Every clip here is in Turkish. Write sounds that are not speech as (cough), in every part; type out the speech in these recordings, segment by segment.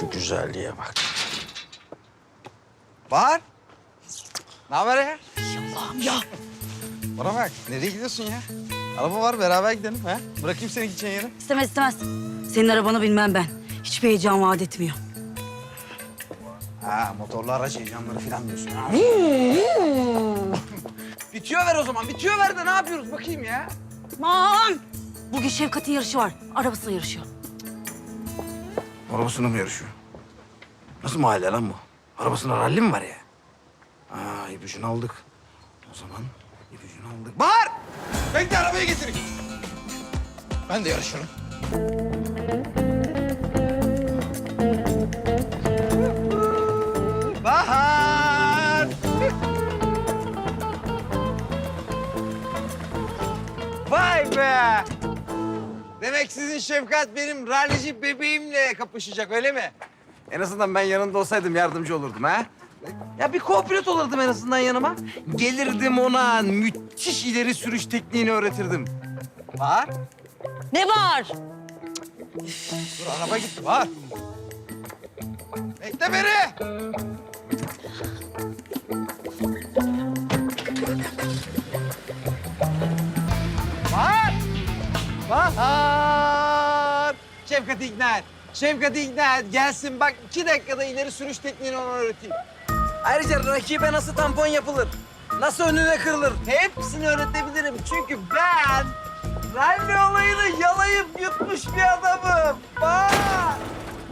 Şu güzelliğe bak. Var. Ne haber ya? Allah'ım ya. Bana bak. Nereye gidiyorsun ya? Araba var beraber gidelim ha. Bırakayım seni gideceğin yere. İstemez istemez. Senin arabanı bilmem ben. Hiçbir heyecan vaat etmiyor. Ha motorlu araç heyecanları falan diyorsun. Ha. (laughs) bitiyor ver o zaman. Bitiyor ver de ne yapıyoruz bakayım ya. Aman! Bugün Şevkat'in yarışı var. Arabasıyla yarışıyor. Arabasına mı yarışıyor? Nasıl mahalle lan bu? Arabasında ralli mi var ya? Aa ipucunu aldık. O zaman ipucunu aldık. Bahar! Bekle arabayı getireyim. Ben de yarışırım. Demek sizin Şefkat benim rallici bebeğimle kapışacak öyle mi? En azından ben yanında olsaydım yardımcı olurdum ha. Ya bir co-pilot olurdum en azından yanıma. Gelirdim ona müthiş ileri sürüş tekniğini öğretirdim. Var. Ne var? Dur araba gitti var. Bekle beni. Bahar. Et. Şefkat'i ikna et. Gelsin bak iki dakikada ileri sürüş tekniğini ona öğreteyim. Ayrıca rakibe nasıl tampon yapılır? Nasıl önüne kırılır? Hepsini öğretebilirim. Çünkü ben rally olayını yalayıp yutmuş bir adamım. Bak.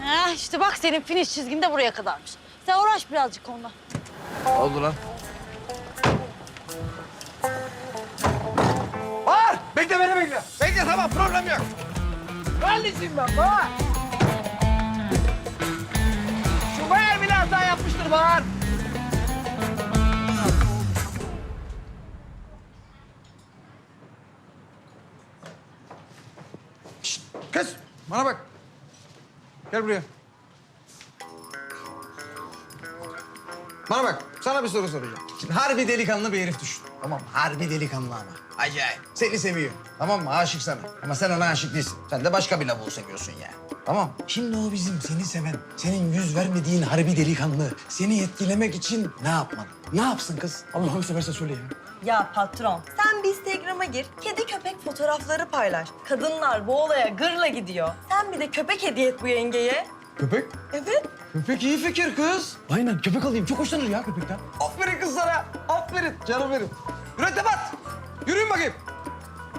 Heh, işte bak senin finish çizgin de buraya kadarmış. Sen uğraş birazcık onunla. oldu lan? Var! Bekle beni bekle. Tamam problem yok. Ralliciyim ben Bahar. Şu Bahar bile hata yapmıştır Bahar. Şşt, kız bana bak. Gel buraya. Bana bak, sana bir soru soracağım. Şimdi harbi delikanlı bir herif düşün. Tamam? Harbi delikanlı ama. Acayip. Seni seviyor. Tamam mı? Aşık sana. Ama sen ona aşık değilsin. Sen de başka bir lavuğu seviyorsun yani. Tamam. Şimdi o bizim seni seven, senin yüz vermediğin harbi delikanlı seni etkilemek için ne yapmalı? Ne yapsın kız? Allah'ını seversen söyle ya. Ya patron, sen bir Instagram'a gir, kedi köpek fotoğrafları paylaş. Kadınlar bu olaya gırla gidiyor. Sen bir de köpek hediye et bu yengeye. Köpek? Evet. Köpek iyi fikir kız. Aynen köpek alayım. Çok hoşlanır ya köpekten. Aferin kız sana. Aferin. Canım benim. Mürettebat. Yürüyün bakayım.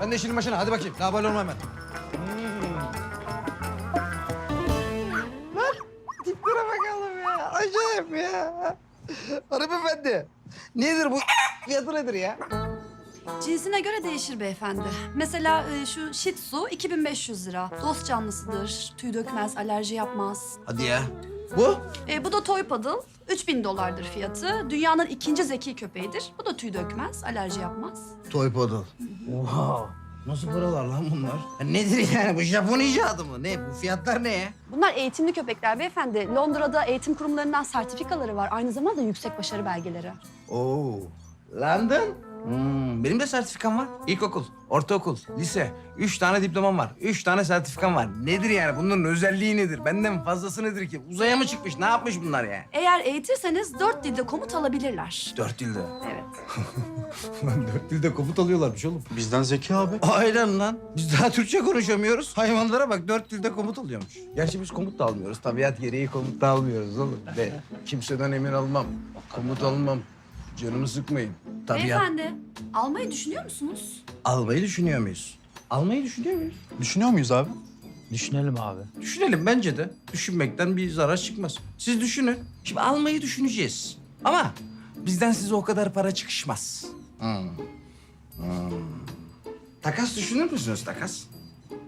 Ben de işinin başına. Hadi bakayım. Ne yapalım hemen. Hmm. Lan tiplere bakalım ya. Acayip ya. Hanımefendi. Nedir bu fiyatı nedir ya? Cinsine göre değişir beyefendi. Mesela e, şu Shih Tzu 2500 lira. Dost canlısıdır, tüy dökmez, alerji yapmaz. Hadi ya. Bu? E, bu da Toy Poodle, 3000 dolardır fiyatı. Dünyanın ikinci zeki köpeğidir. Bu da tüy dökmez, alerji yapmaz. Toy poodle. Oha. Nasıl paralar lan bunlar? Ya nedir yani bu Japon icadı mı? Ne bu fiyatlar ne ya? Bunlar eğitimli köpekler beyefendi. Londra'da eğitim kurumlarından sertifikaları var. Aynı zamanda yüksek başarı belgeleri. Oo. London? Hmm, benim de sertifikam var. İlkokul, ortaokul, lise. Üç tane diplomam var. Üç tane sertifikam var. Nedir yani? Bunların özelliği nedir? Benden fazlası nedir ki? Uzaya mı çıkmış? Ne yapmış bunlar ya? Eğer eğitirseniz dört dilde komut alabilirler. Dört dilde. Evet. (laughs) Dört dilde komut alıyorlarmış oğlum. Bizden zeki abi. Aynen lan. Biz daha Türkçe konuşamıyoruz. Hayvanlara bak dört dilde komut alıyormuş. Gerçi biz komut da almıyoruz. Tabiat gereği komut da almıyoruz oğlum. Ve kimseden emir almam. Komut almam. Canımı sıkmayın. Tabiat. Beyefendi, almayı düşünüyor musunuz? Almayı düşünüyor muyuz? Almayı düşünüyor muyuz? Düşünüyor muyuz abi? Düşünelim abi. Düşünelim bence de. Düşünmekten bir zarar çıkmaz. Siz düşünün. Şimdi almayı düşüneceğiz. Ama bizden size o kadar para çıkışmaz. Hmm. Hmm. Takas düşünür müsünüz takas?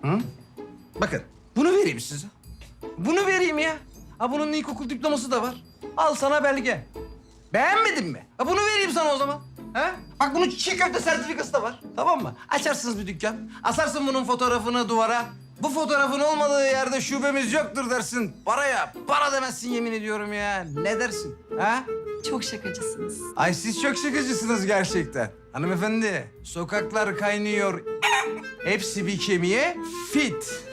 Hı? Bakın bunu vereyim size. Bunu vereyim ya. Ha bunun ilkokul diploması da var. Al sana belge. Beğenmedin mi? Ha bunu vereyim sana o zaman. Ha? Bak bunun çiğ köfte sertifikası da var. Tamam mı? Açarsınız bir dükkan. Asarsın bunun fotoğrafını duvara. Bu fotoğrafın olmadığı yerde şubemiz yoktur dersin. Paraya para demezsin yemin ediyorum ya. Ne dersin? Ha? Çok şakacısınız. Ay siz çok şakacısınız gerçekten. Hanımefendi, sokaklar kaynıyor. Hepsi bir kemiğe fit.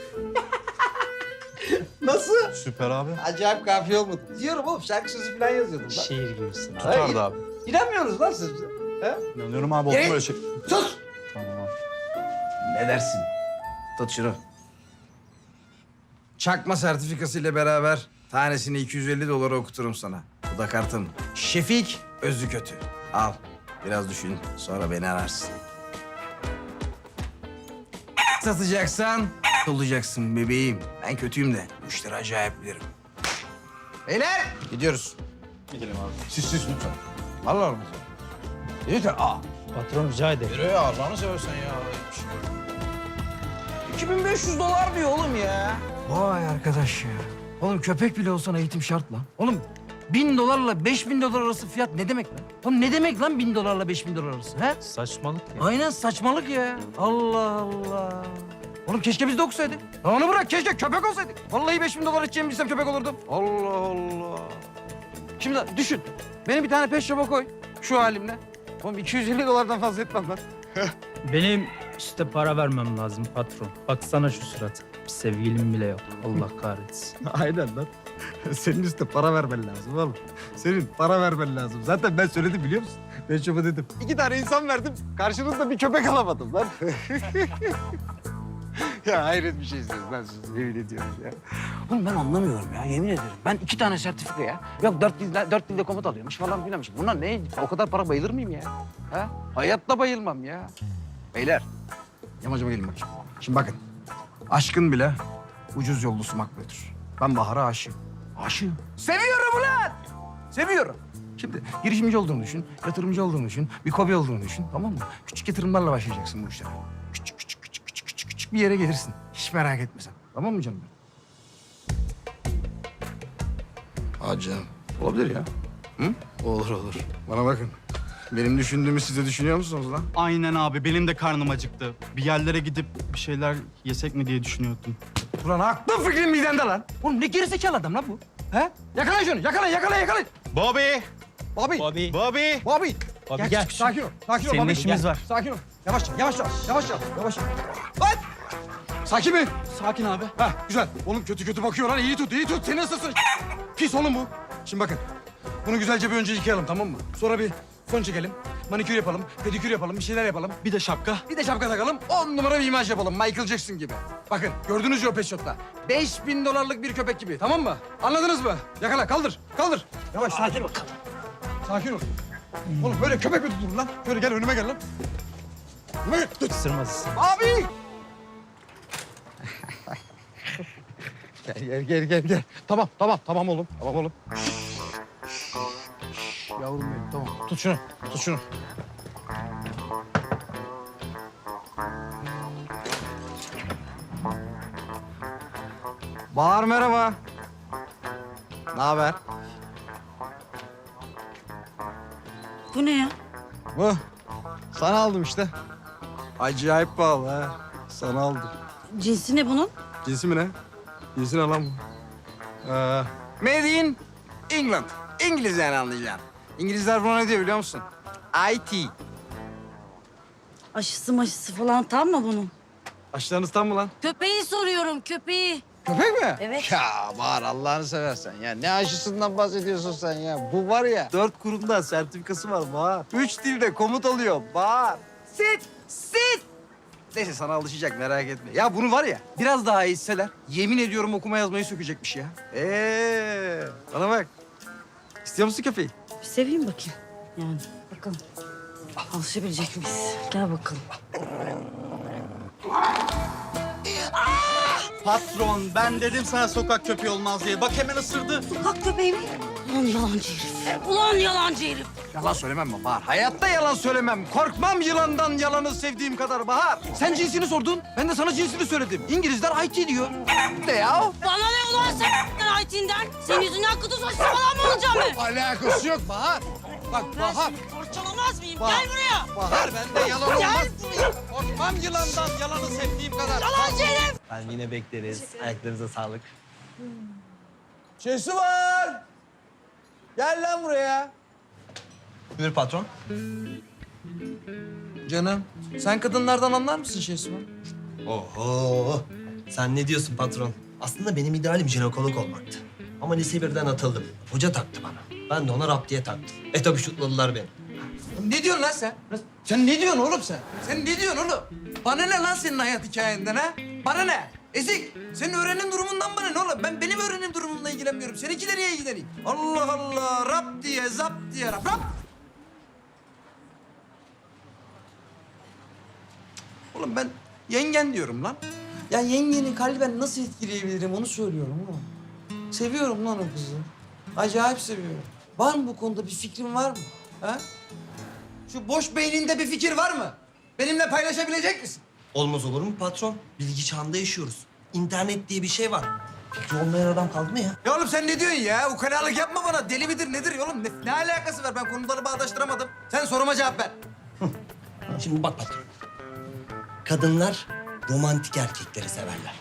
Nasıl? Süper abi. Acayip kafiye olmadı. Diyorum oğlum şarkı sözü falan yazıyordum lan. Şiir gibisin. Hayır. Tutardı abi. İnanmıyorsunuz lan siz bize. He? İnanıyorum abi oldu Gerek- böyle şey. Sus! Tamam abi. Ne dersin? Tut şunu. Çakma sertifikası ile beraber tanesini 250 dolara okuturum sana. Bu da kartın. Şefik özü kötü. Al. Biraz düşün. Sonra beni ararsın. Satacaksan olacaksın bebeğim. Ben kötüyüm de. Bu işleri acayip bilirim. Beyler gidiyoruz. Gidelim abi. Siz siz lütfen. Allah Allah. Lütfen. Aa. Patron rica ederim. Yürü ya Allah'ını seversen ya. 2500 dolar diyor oğlum ya. Vay arkadaş ya. Oğlum köpek bile olsan eğitim şart lan. Oğlum bin dolarla 5000 dolar arası fiyat ne demek lan? Oğlum ne demek lan bin dolarla 5000 dolar arası he? Saçmalık ya. Aynen saçmalık ya. Allah Allah. Oğlum keşke biz de okusaydık. Ya Onu bırak keşke köpek olsaydık. Vallahi 5000 dolar içeceğimi bilsem köpek olurdum. Allah Allah. Şimdi düşün. Beni bir tane pet shop'a koy. Şu halimle. Oğlum 250 dolardan fazla etmem ben. (laughs) Benim işte para vermem lazım patron. Baksana şu surat. Bir sevgilim bile yok. Allah kahretsin. (laughs) Aynen lan. Senin üstte para vermen lazım oğlum. Senin para vermen lazım. Zaten ben söyledim biliyor musun? Ben şofa dedim. İki tane insan verdim. Karşınızda bir köpek alamadım lan. (laughs) (laughs) ya hayret bir şeysiniz lan siz. Yemin ediyorum ya. Oğlum ben anlamıyorum ya yemin ederim. Ben iki tane sertifika ya. Yok dört dilde, dört dilde komut alıyormuş falan filanmış. Bunlar ne? O kadar para bayılır mıyım ya? Ha? Hayatta bayılmam ya. Beyler yamacıma gelin bakayım. Şimdi bakın. Aşkın bile ucuz yollusu makbuldür. Ben Bahar'a aşığım. Aşığım. Seviyorum ulan! Seviyorum. Şimdi girişimci olduğunu düşün, yatırımcı olduğunu düşün, bir kobi olduğunu düşün tamam mı? Küçük yatırımlarla başlayacaksın bu işlere. Bir yere gelirsin. Hiç merak etme sen. Tamam mı canım benim? Canım. Olabilir ya. Hı? Olur olur. Bana bakın. Benim düşündüğümü siz de düşünüyor musunuz lan? Aynen abi benim de karnım acıktı. Bir yerlere gidip bir şeyler yesek mi diye düşünüyordum. Ulan aklın fikrin midende lan. Oğlum ne gerizekalı adam lan bu? He? Yakala şunu. Yakala, yakala, yakala. Bobby! Bobby. Bobby. Bobby! Bobby. Bobby gel. Sakin ol. Sakin ol Senin Bobby. işimiz Gel. var. Sakin ol. Yavaşça, yavaşça, yavaşça, yavaşça. Sakin mi? Sakin abi. Ha güzel. Oğlum kötü kötü bakıyor lan. İyi tut, iyi tut. Seni ısırsın. (laughs) Pis oğlum bu. Şimdi bakın. Bunu güzelce bir önce yıkayalım tamam mı? Sonra bir fön çekelim. Manikür yapalım, pedikür yapalım, bir şeyler yapalım. Bir de şapka. Bir de şapka takalım. On numara bir imaj yapalım. Michael Jackson gibi. Bakın gördünüz ya o pet shop'ta. 5000 dolarlık bir köpek gibi. Tamam mı? Anladınız mı? Yakala kaldır. Kaldır. Yavaş. Hadi bakalım. Sakin ol. Oğlum böyle köpek mi tutulur lan? Şöyle gel önüme gel lan. Önüme gel. Tut. Isırmaz. Abi. Gel gel gel gel. gel. Tamam tamam tamam oğlum. Tamam oğlum. Yavrum benim tamam. Tut şunu. Tut şunu. Bahar merhaba. Ne haber? Bu ne ya? Bu. Sana aldım işte. Acayip pahalı ha. Sana aldım. Cinsi ne bunun? Cinsi mi ne? Cinsi ne lan bu? Ee, Made in England. İngiliz yani anlayacaksın. İngilizler buna ne diyor biliyor musun? IT. Aşısı maşısı falan tam mı bunun? aşılarınız tam mı lan? Köpeği soruyorum köpeği. Köpek mi? Evet. Ya Bahar Allah'ını seversen ya. Ne aşısından bahsediyorsun sen ya? Bu var ya. Dört kurumda sertifikası var Bahar. Üç dilde komut alıyor Bahar. Sit, sit. Neyse sana alışacak merak etme. Ya bunu var ya biraz daha hisseler. Yemin ediyorum okuma yazmayı sökecekmiş ya. Ee, bana bak. İstiyor musun köpeği? Bir seveyim bakayım. Yani bakalım. Alışabilecek miyiz? Gel bakalım. Patron ben dedim sana sokak köpeği olmaz diye. Bak hemen ısırdı. Kalk köpeğimi. Ulan yalancı herif. Ulan yalancı herif. Yalan söylemem mi Bahar? Hayatta yalan söylemem. Korkmam yılandan yalanı sevdiğim kadar Bahar. Sen cinsini sordun. Ben de sana cinsini söyledim. İngilizler IT diyor. (laughs) Ne ya? Bana ne ulan sen Aytin'den? Senin yüzünden kutu saçlı falan mı olacağım ben? Alakası yok Bahar. Bak Ben Bahar. seni parçalamaz mıyım? Bak. Gel buraya. Bahar bende yalan Gel olmaz. buraya. Korkmam yılandan yalanı sevdiğim kadar. Yalancı herif. Ben yine bekleriz. Ayaklarınıza sağlık. Şesu var. Gel lan buraya. Buyur patron. Canım sen kadınlardan anlar mısın Şesma? Oho. Sen ne diyorsun patron? Aslında benim idealim jinekolog olmaktı. Ama lise birden atıldım. Hoca taktı bana. Ben de ona rap diye taktım. E tabii şutladılar beni. Ne diyorsun lan sen? Sen ne diyorsun oğlum sen? Sen ne diyorsun oğlum? Bana ne lan senin hayat hikayenden ha? Bana ne? Ezik, senin öğrenim durumundan bana ne oğlum? Ben benim öğrenim durumumla ilgilenmiyorum. Seninkiyle niye ilgileneyim? Allah Allah, rap diye, zap diye, rap, rap. Oğlum ben yengen diyorum lan. Ya yengenin kalben nasıl etkileyebilirim onu söylüyorum oğlum. Seviyorum lan o kızı. Acayip seviyorum. Var mı bu konuda bir fikrin var mı? Ha? Şu boş beyninde bir fikir var mı? Benimle paylaşabilecek misin? Olmaz olur mu patron? Bilgi çağında yaşıyoruz. İnternet diye bir şey var. Fikri olmayan adam kaldı mı ya? Ya oğlum sen ne diyorsun ya? Ukalalık yapma bana. Deli midir nedir ya oğlum? Ne, ne alakası var? Ben konuları bağdaştıramadım. Sen soruma cevap ver. Şimdi bak patron. Kadınlar romantik erkekleri severler.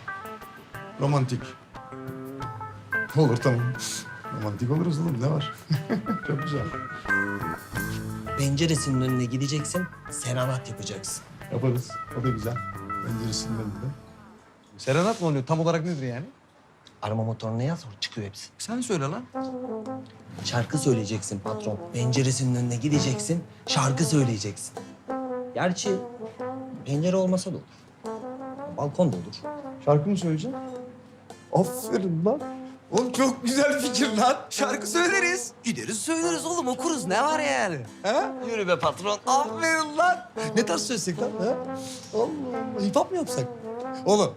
Romantik. Olur tamam. Romantik oluruz oğlum ne var? (laughs) Çok güzel. Penceresinin önüne gideceksin, serenat yapacaksın. Yaparız. O da güzel. Penceresinin önünde. Serenat mı oluyor? Tam olarak nedir yani? Arama motoruna yaz, çıkıyor hepsi. Sen söyle lan. Şarkı söyleyeceksin patron. Penceresinin önüne gideceksin, şarkı söyleyeceksin. Gerçi pencere olmasa da olur. Balkon da olur. Şarkı mı söyleyeceğim? Aferin lan. Oğlum çok güzel fikir lan. Şarkı söyleriz. Gideriz söyleriz oğlum okuruz. Ne var yani? Ha? Yürü be patron. Aferin lan. Ne tarz söylesek lan? Ha? Allah Allah. Hip hop mu yapsak? Oğlum.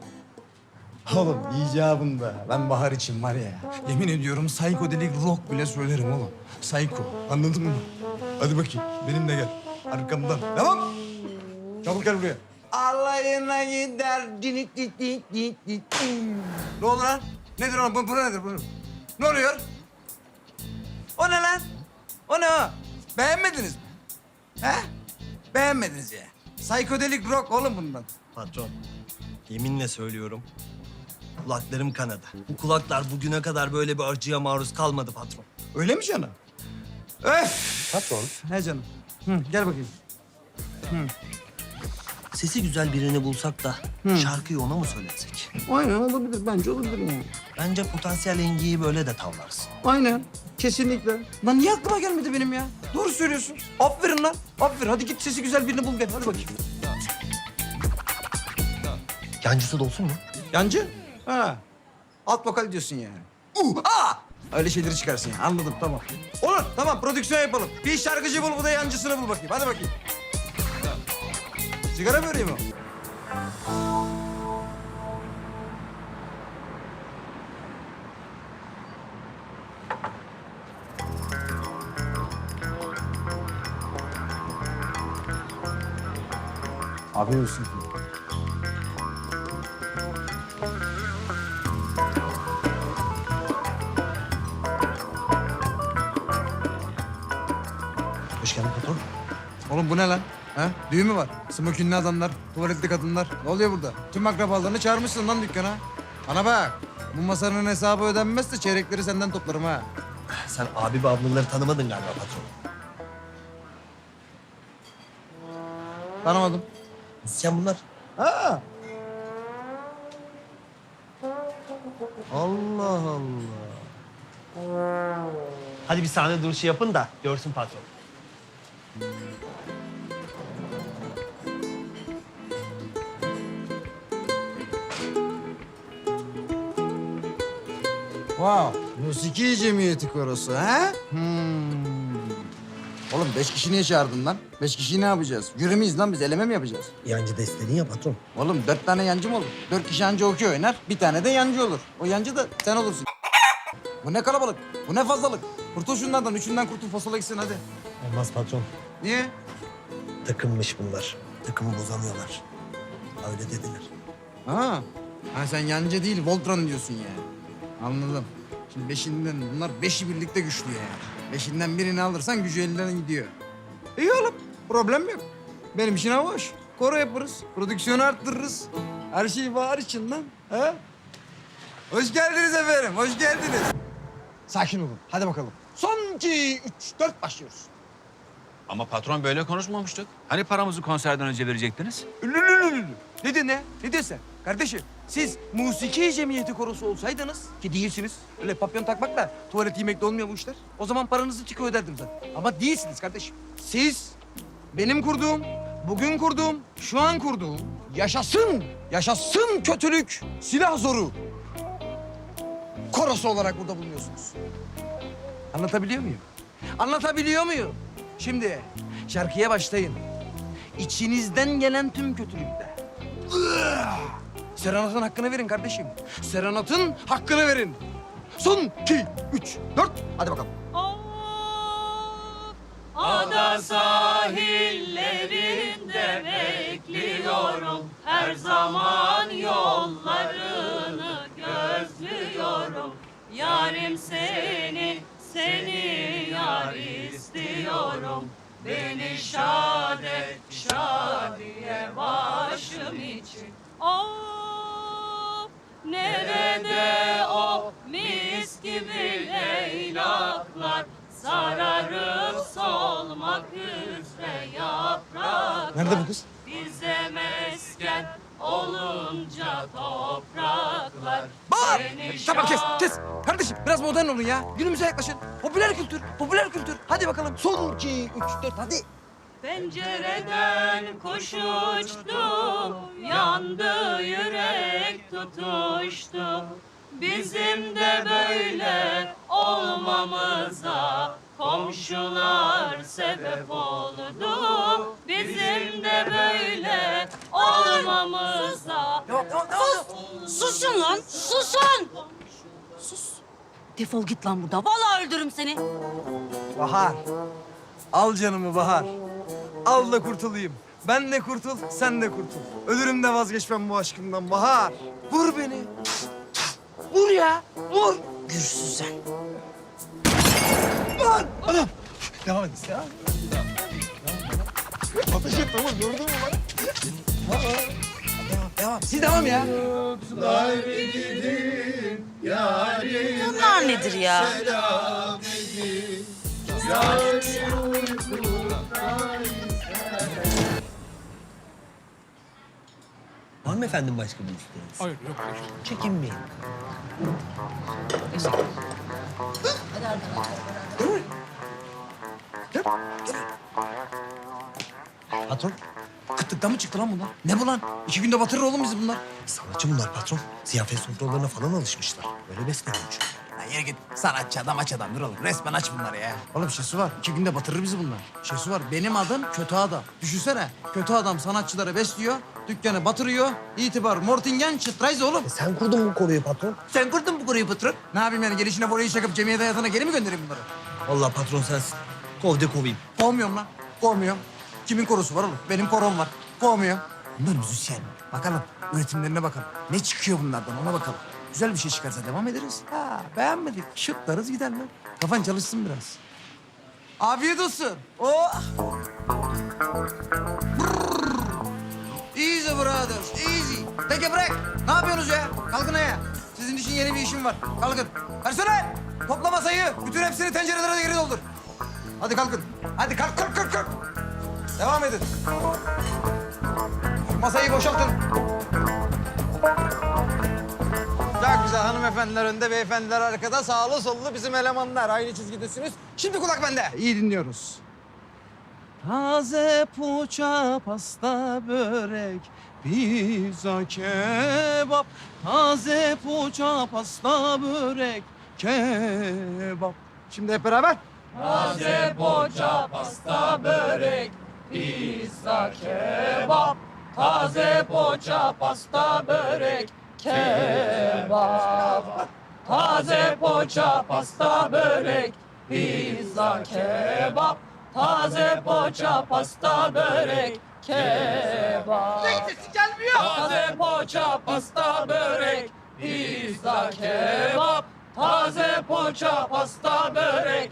Oğlum icabında. Ben bahar için var ya. Yemin ediyorum psikodelik rock bile söylerim oğlum. Psycho. Anladın mı? Hadi bakayım. Benimle gel. Arkamdan. Tamam. Çabuk gel buraya. Alayına gider. Dinik dik dik dik dik. Ne oldu lan? Nedir oğlum? Bu, bu nedir? Bu? Ne oluyor? O ne lan? O ne o? Beğenmediniz mi? He? Beğenmediniz ya. Psikodelik rock oğlum bundan. Patron, yeminle söylüyorum. Kulaklarım kanadı. Bu kulaklar bugüne kadar böyle bir acıya maruz kalmadı patron. Öyle mi canım? Öf! Patron? He canım. Hı, gel bakayım. Sesi güzel birini bulsak da şarkıyı ona mı söyletsek? Aynen olabilir. Bence olabilir yani. Bence potansiyel engiyi böyle de tavlarsın. Aynen. Kesinlikle. Lan niye aklıma gelmedi benim ya? Doğru söylüyorsun. Aferin lan. Aferin. Hadi git sesi güzel birini bul gel. Hadi bakayım. Yancısı da olsun mu? Yancı? Ha. Alt vokal diyorsun yani. Uh, aa! Öyle şeyleri çıkarsın ya. Anladım tamam. Olur tamam prodüksiyon yapalım. Bir şarkıcı bul bu da yancısını bul bakayım. Hadi bakayım. Sigara vereyim o? Abi olsun. Hoş geldin patron. Oğlum bu ne lan? Ha? Düğün mü var? Smokinli adamlar, tuvaletli kadınlar. Ne oluyor burada? Tüm akrabalarını çağırmışsın lan dükkana. Bana bak. Bu masanın hesabı ödenmezse çeyrekleri senden toplarım ha. Sen abi ve ablaları tanımadın galiba patron. Tanımadım. Sen bunlar. Ha. Allah Allah. Hadi bir sahne duruşu yapın da görsün patron. Wow. Musiki cemiyeti korosu ha? Hmm. Oğlum beş kişi niye çağırdın lan? Beş kişiyi ne yapacağız? Yürü müyüz lan biz? Eleme mi yapacağız? Yancı da istedin ya patron. Oğlum dört tane yancı mı olur? Dört kişi yancı okey oynar. Bir tane de yancı olur. O yancı da sen olursun. Bu ne kalabalık? Bu ne fazlalık? Kurtul şunlardan. Üçünden kurtul fasola gitsin hadi. Olmaz patron. Niye? Takımmış bunlar. Takımı bozamıyorlar. Öyle dediler. Ha. Ha sen yancı değil Voltron diyorsun yani. Anladım. Şimdi beşinden bunlar beşi birlikte güçlü yani. Beşinden birini alırsan gücü elinden gidiyor. İyi oğlum. Problem yok. Benim için hoş. Koro yaparız. Prodüksiyonu arttırırız. Her şey var için lan. Ha? Hoş geldiniz efendim. Hoş geldiniz. Sakin olun. Hadi bakalım. Son iki, üç, dört başlıyoruz. Ama patron böyle konuşmamıştık. Hani paramızı konserden önce verecektiniz? Ülülülülü. Ne diyorsun ne? Ne diyorsun sen? Kardeşim siz musiki cemiyeti korosu olsaydınız ki değilsiniz. Öyle papyon takmakla tuvalet yemekle olmuyor bu işler. O zaman paranızı tiko öderdim zaten. Ama değilsiniz kardeşim. Siz benim kurduğum, bugün kurduğum, şu an kurduğum yaşasın, yaşasın kötülük, silah zoru korosu olarak burada bulunuyorsunuz. Anlatabiliyor muyum? Anlatabiliyor muyum? Şimdi şarkıya başlayın. İçinizden gelen tüm kötülükler. Serenat'ın hakkını verin kardeşim. Serenat'ın hakkını verin. Son iki, üç, dört. Hadi bakalım. Ada sahillerinde bekliyorum. Her zaman yollarını gözlüyorum. Yarim seni, seni yar istiyorum. Beni şad şadiye başım için. Of, Nerede bu kız? Bize mesken olunca topraklar. Bağır! Tamam kes, kes. Kardeşim biraz modern olun ya. Günümüze yaklaşın. Popüler kültür, popüler kültür. Hadi bakalım. Son iki, üç, dört. Hadi. Pencereden kuş uçtu, yandı yürek tutuştu. Bizim de böyle olmamıza komşular sebep oldu. Bizim de böyle olmamıza. Sus! Susun lan, susun! Sus. Defol git lan buradan. Vallahi öldürürüm seni. Bahar. Al canımı Bahar. Al da kurtulayım. Ben de kurtul, sen de kurtul. Ölürüm de vazgeçmem bu aşkımdan Bahar. Vur beni. Vur ya, vur. Gürsüz sen. Vur. Anam. Devam edin. Devam. Ateş et tamam, gördün mü bak? Devam, devam. Siz devam ya. Bunlar nedir ya? Var mı efendim başka bir isteğiniz? Hayır yok. Çekinmeyin. Patron, Kıtlıktan mı çıktı lan bunlar? Ne bu lan? İki günde batırır oğlum bizi bunlar. sanatçı bunlar patron. Ziyafet sofralarına falan alışmışlar. Böyle besleniyormuş. Lan yere git. Sanatçı adam aç adamdır oğlum. Resmen aç bunları ya. Oğlum şeysi var. İki günde batırır bizi bunlar. Şeysi var. Benim adım kötü adam. Düşünsene. Kötü adam sanatçıları besliyor. Dükkanı batırıyor. İtibar Mortingen çıtrayız oğlum. E sen kurdun bu konuyu patron. Sen kurdun bu kuruyu patron. Ne yapayım yani gelişine boruyu çakıp cemiyet hayatına geri mi göndereyim bunları? Vallahi patron sensin. Kov de kovayım. Kovmuyorum lan. Kovmuyorum. Kimin korusu var oğlum? Benim korom var. Kovmuyorum. Bunlar müzisyen. Bakalım üretimlerine bakalım. Ne çıkıyor bunlardan ona bakalım. Güzel bir şey çıkarsa devam ederiz. Ha, beğenmedik. Şutlarız gider lan. Kafan çalışsın biraz. Afiyet olsun. Oh. Easy brothers, easy. Take a break. Ne yapıyorsunuz ya? Kalkın ayağa. Sizin için yeni bir işim var. Kalkın. Personel, topla masayı. Bütün hepsini tencerelere geri doldur. Hadi kalkın. Hadi kalk, kalk, kalk, kalk. Devam edin. Masayı boşaltın. Çok güzel hanımefendiler önde, beyefendiler arkada. Sağlı sollu bizim elemanlar. Aynı çizgidesiniz. Şimdi kulak bende. İyi dinliyoruz. Taze poğaça, pasta, börek, pizza, kebap. Taze poğaça, pasta, börek, kebap. Şimdi hep beraber. Taze poğaça, pasta, börek, pizza, kebap. Taze poğaça, pasta, börek, kebap. Taze poğaça, pasta, börek, pizza, kebap. Taze poğaça, pasta, börek, kebap. Neyse gelmiyor. Taze poğaça, pasta, börek, pizza, kebap. Taze poğaça, pasta, börek,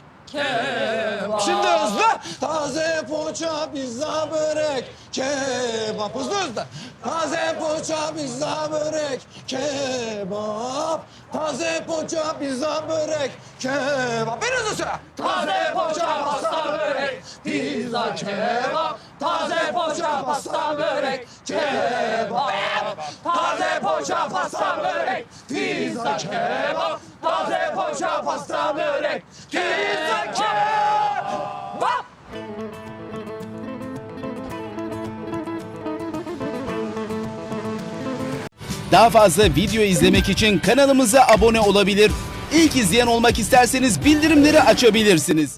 Şimdi hızlı. Taze poğaça, pizza, börek, kebap. Hızlı hızlı. Taze poğaça, pizza, börek, kebap. Taze poğaça, pizza, börek, kebap. Bir hızlı sıra. Taze poğaça, pasta, börek, pizza, kebap. taze poğaça, pasta, börek, kebap. Taze poğaça, pasta, börek, pizza, kebap. Taze poğaça, pasta, börek, pizza. Daha fazla video izlemek için kanalımıza abone olabilir. İlk izleyen olmak isterseniz bildirimleri açabilirsiniz.